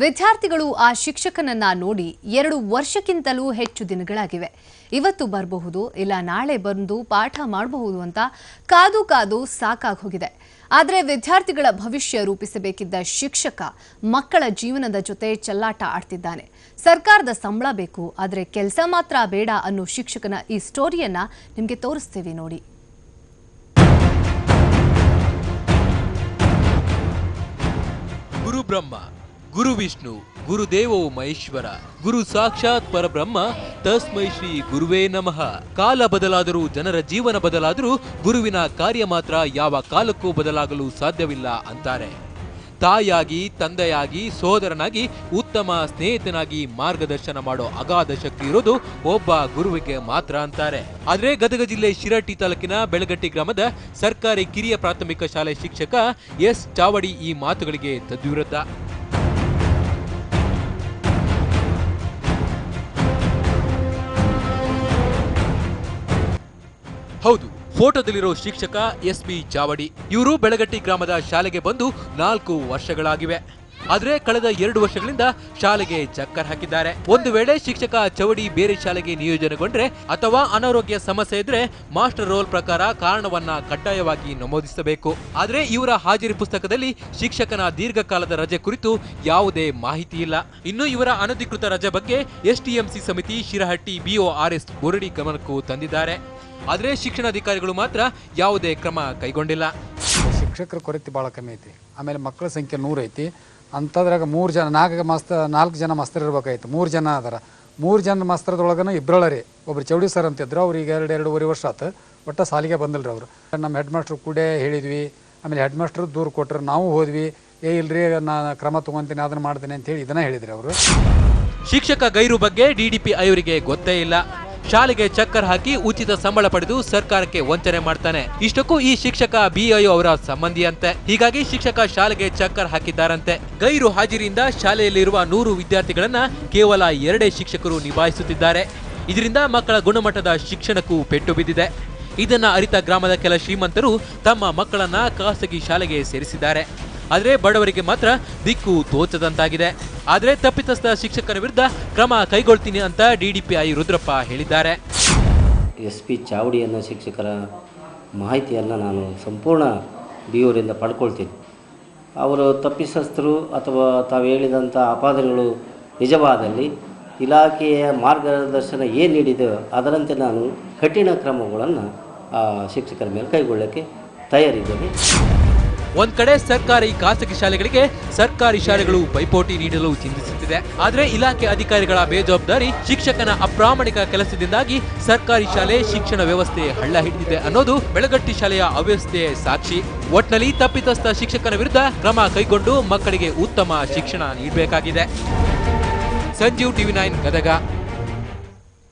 ವಿದ್ಯಾರ್ಥಿಗಳು ಆ ಶಿಕ್ಷಕನನ್ನ ನೋಡಿ ಎರಡು ವರ್ಷಕ್ಕಿಂತಲೂ ಹೆಚ್ಚು ದಿನಗಳಾಗಿವೆ. ಇವತ್ತು ಬರಬಹುದು, ಇಲ್ಲ ನಾಳೆ ಬಂದು ಪಾಠ ಮಾಡಬಹುದು ಅಂತ ಕಾದು ಕಾದು ಸಾಕಾಗಿ ಹೋಗಿದೆ ಆದರೆ ವಿದ್ಯಾರ್ಥಿಗಳ ಭವಿಷ್ಯ ರೂಪಿಸಬೇಕಿದ್ದ ಶಿಕ್ಷಕ ಮಕ್ಕಳ ಜೀವನದ ಜೊತೆ ಚೆಲ್ಲಾಟ ಆಡ್ತಿದ್ದಾನೆ. ಸರ್ಕಾರದ ಸಂಬಳ ಬೇಕು, ಆದರೆ ಕೆಲಸ ಮಾತ್ರ ಬೇಡ ಅನ್ನೋ ಶಿಕ್ಷಕನ ಈ ಸ್ಟೋರಿಯನ್ನ ನಿಮಗೆ ತೋರಿಸ್ತೀವಿ ನೋಡಿ. ಗುರು ಬ್ರಹ್ಮ ಗುರು ವಿಷ್ಣು ಗುರುದೇವೋ ಮಹೇಶ್ವರ, ಗುರು ಸಾಕ್ಷಾತ್ ಪರಬ್ರಹ್ಮ, ತಸ್ಮೈ ಶ್ರೀ ಗುರುವೇ ನಮಃ. ಕಾಲ ಬದಲಾದರೂ, ಜನರ ಜೀವನ ಬದಲಾದರೂ, ಗುರುವಿನ ಕಾರ್ಯ ಮಾತ್ರ ಯಾವ ಕಾಲಕ್ಕೂ ಬದಲಾಗಲು ಸಾಧ್ಯವಿಲ್ಲ ಅಂತಾರೆ. ತಾಯಾಗಿ, ತಂದೆಯಾಗಿ, ಸೋದರನಾಗಿ, ಉತ್ತಮ ಸ್ನೇಹಿತನಾಗಿ ಮಾರ್ಗದರ್ಶನ ಮಾಡೋ ಅಗಾಧ ಶಕ್ತಿ ಇರೋದು ಒಬ್ಬ ಗುರುವಿಗೆ ಮಾತ್ರ ಅಂತಾರೆ. ಆದರೆ ಗದಗ ಜಿಲ್ಲೆ ಶಿರಟ್ಟಿ ತಾಲೂಕಿನ ಬೆಳಗಟ್ಟಿ ಗ್ರಾಮದ ಸರ್ಕಾರಿ ಕಿರಿಯ ಪ್ರಾಥಮಿಕ ಶಾಲೆ ಶಿಕ್ಷಕ ಎಸ್ ಚಾವಡಿ ಈ ಮಾತುಗಳಿಗೆ ತದ್ವಿರುದ್ಧ. ಫೋಟೋದಲ್ಲಿರೋ ಶಿಕ್ಷಕ ಎಸ್ ಪಿ ಚಾವಡಿ ಇವರು ಬೆಳಗಟ್ಟಿ ಗ್ರಾಮದ ಶಾಲೆಗೆ ಬಂದು ನಾಲ್ಕು ವರ್ಷಗಳಾಗಿವೆ. ಆದ್ರೆ ಕಳೆದ ಎರಡು ವರ್ಷಗಳಿಂದ ಶಾಲೆಗೆ ಚಕ್ಕರ್ ಹಾಕಿದ್ದಾರೆ. ಒಂದು ವೇಳೆ ಶಿಕ್ಷಕ ಚವಡಿ ಬೇರೆ ಶಾಲೆಗೆ ನಿಯೋಜನೆಗೊಂಡ್ರೆ ಅಥವಾ ಅನಾರೋಗ್ಯ ಸಮಸ್ಯೆ ಇದ್ರೆ ಮಾಸ್ಟರ್ ರೋಲ್ ಪ್ರಕಾರ ಕಾರಣವನ್ನ ಕಡ್ಡಾಯವಾಗಿ ನಮೂದಿಸಬೇಕು. ಆದ್ರೆ ಇವರ ಹಾಜರಿ ಪುಸ್ತಕದಲ್ಲಿ ಶಿಕ್ಷಕನ ದೀರ್ಘಕಾಲದ ರಜೆ ಕುರಿತು ಯಾವುದೇ ಮಾಹಿತಿ ಇಲ್ಲ. ಇನ್ನು ಇವರ ಅನಧಿಕೃತ ರಜೆ ಬಗ್ಗೆ ಎಸ್ಟಿಎಂಸಿ ಸಮಿತಿ ಶಿರಹಟ್ಟಿ ಬಿಒಆರ್ಎಸ್ ಬೋರಡಿ ಗಮನಕ್ಕೂ ತಂದಿದ್ದಾರೆ. ಆದ್ರೆ ಶಿಕ್ಷಣಾಧಿಕಾರಿಗಳು ಮಾತ್ರ ಯಾವುದೇ ಕ್ರಮ ಕೈಗೊಂಡಿಲ್ಲ. ಶಿಕ್ಷಕರ ಕೊರತೆ ಭಾಳ ಕಮ್ಮಿ ಐತಿ. ಆಮೇಲೆ ಮಕ್ಕಳ ಸಂಖ್ಯೆ ನೂರೈತಿ. ಅಂಥದ್ರಾಗ ಮೂರು ಜನ ನಾಲ್ಕು ಮಸ್ತ, ನಾಲ್ಕು ಜನ ಮಸ್ತರ್ ಇರ್ಬೇಕಾಯ್ತು. ಮೂರು ಜನ ಅದರ. ಮೂರು ಜನ ಮಸ್ತ್ರದೊಳಗನ ಇಬ್ಬರಳ ರೀ ಒಬ್ರು ಚೌಡಿ ಸರ್ ಅಂತಿದ್ರು ಅವ್ರಿಗೆ ಎರಡು, ಎರಡೂವರೆ ವರ್ಷ ಆತು. ಒಟ್ಟು ಸಾಲಿಗೆ ಬಂದಿಲ್ರಿ ಅವರು. ನಮ್ಮ ಹೆಡ್ ಮಾಸ್ಟ್ರು ಕೂಡ ಹೇಳಿದ್ವಿ. ಆಮೇಲೆ ಹೆಡ್ ಮಾಸ್ಟ್ರು ದೂರು ಕೊಟ್ಟರು ನಾವು ಹೋದ್ವಿ. ಏ, ಇಲ್ರಿ ನಾನು ಕ್ರಮ ತೊಗೊತೀನಿ, ಅದನ್ನ ಮಾಡ್ತೀನಿ ಅಂತ ಹೇಳಿ ಇದನ್ನ ಹೇಳಿದ್ರಿ ಅವರು. ಶಿಕ್ಷಕ ಗೈರು ಬಗ್ಗೆ ಡಿಡಿಪಿ ಅವರಿಗೆ ಗೊತ್ತೇ ಇಲ್ಲ. ಶಾಲೆಗೆ ಚಕ್ಕರ್ ಹಾಕಿ ಉಚಿತ ಸಂಬಳ ಪಡೆದು ಸರ್ಕಾರಕ್ಕೆ ವಂಚನೆ ಮಾಡ್ತಾನೆ. ಇಷ್ಟಕ್ಕೂ ಈ ಶಿಕ್ಷಕ ಬಿಐಒ ಅವರ ಸಂಬಂಧಿಯಂತೆ. ಹೀಗಾಗಿ ಶಿಕ್ಷಕ ಶಾಲೆಗೆ ಚಕ್ಕರ್ ಹಾಕಿದ್ದಾರಂತೆ. ಗೈರು ಹಾಜರಿಯಿಂದ ಶಾಲೆಯಲ್ಲಿರುವ ನೂರು ವಿದ್ಯಾರ್ಥಿಗಳನ್ನ ಕೇವಲ ಎರಡೇ ಶಿಕ್ಷಕರು ನಿಭಾಯಿಸುತ್ತಿದ್ದಾರೆ. ಇದರಿಂದ ಮಕ್ಕಳ ಗುಣಮಟ್ಟದ ಶಿಕ್ಷಣಕ್ಕೂ ಪೆಟ್ಟು ಬಿದ್ದಿದೆ. ಇದನ್ನ ಅರಿತ ಗ್ರಾಮದ ಕೆಲ ಶ್ರೀಮಂತರು ತಮ್ಮ ಮಕ್ಕಳನ್ನ ಖಾಸಗಿ ಶಾಲೆಗೆ ಸೇರಿಸಿದ್ದಾರೆ. ಆದರೆ ಬಡವರಿಗೆ ಮಾತ್ರ ದಿಕ್ಕು ತೋಚದಂತಾಗಿದೆ. ಆದರೆ ತಪ್ಪಿತಸ್ಥ ಶಿಕ್ಷಕರ ವಿರುದ್ಧ ಕ್ರಮ ಕೈಗೊಳ್ತೀನಿ ಅಂತ ಡಿಡಿಪಿಐ ರುದ್ರಪ್ಪ ಹೇಳಿದ್ದಾರೆ. ಎಸ್ ಪಿ ಚಾವಡಿ ಅನ್ನೋ ಶಿಕ್ಷಕರ ಮಾಹಿತಿಯನ್ನು ನಾನು ಸಂಪೂರ್ಣ ಬಿ ಅವರಿಂದ ಪಡ್ಕೊಳ್ತೀನಿ. ಅವರು ತಪ್ಪಿಸಸ್ಥರು ಅಥವಾ ತಾವು ಹೇಳಿದಂಥ ಅಪಾದಗಳು ನಿಜವಾದಲ್ಲಿ ಇಲಾಖೆಯ ಮಾರ್ಗದರ್ಶನ ಏನು ನೀಡಿದೆಯೋ ಅದರಂತೆ ನಾನು ಕಠಿಣ ಕ್ರಮಗಳನ್ನು ಶಿಕ್ಷಕರ ಮೇಲೆ ಕೈಗೊಳ್ಳೋಕ್ಕೆ ತಯಾರಿದ್ದೇನೆ. ಒಂದ್ ಕಡೆ ಸರ್ಕಾರಿ ಖಾಸಗಿ ಶಾಲೆಗಳಿಗೆ ಸರ್ಕಾರಿ ಶಾಲೆಗಳು ಪೈಪೋಟಿ ನೀಡಲು ಚಿಂತಿಸುತ್ತಿದೆ. ಆದ್ರೆ ಇಲಾಖೆ ಅಧಿಕಾರಿಗಳ ಬೇಜವಾಬ್ದಾರಿ ಶಿಕ್ಷಕನ ಅಪ್ರಾಮಾಣಿಕ ಕೆಲಸದಿಂದಾಗಿ ಸರ್ಕಾರಿ ಶಾಲೆ ಶಿಕ್ಷಣ ವ್ಯವಸ್ಥೆ ಹಳ್ಳ ಹಿಡಿದಿದೆ ಅನ್ನೋದು ಬೆಳಗಟ್ಟಿ ಶಾಲೆಯ ಅವ್ಯವಸ್ಥೆಯ ಸಾಕ್ಷಿ. ಒಟ್ನಲ್ಲಿ ತಪ್ಪಿತಸ್ಥ ಶಿಕ್ಷಕನ ವಿರುದ್ಧ ಕ್ರಮ ಕೈಗೊಂಡು ಮಕ್ಕಳಿಗೆ ಉತ್ತಮ ಶಿಕ್ಷಣ ನೀಡಬೇಕಾಗಿದೆ. Sanjeev TV nine, Gadag.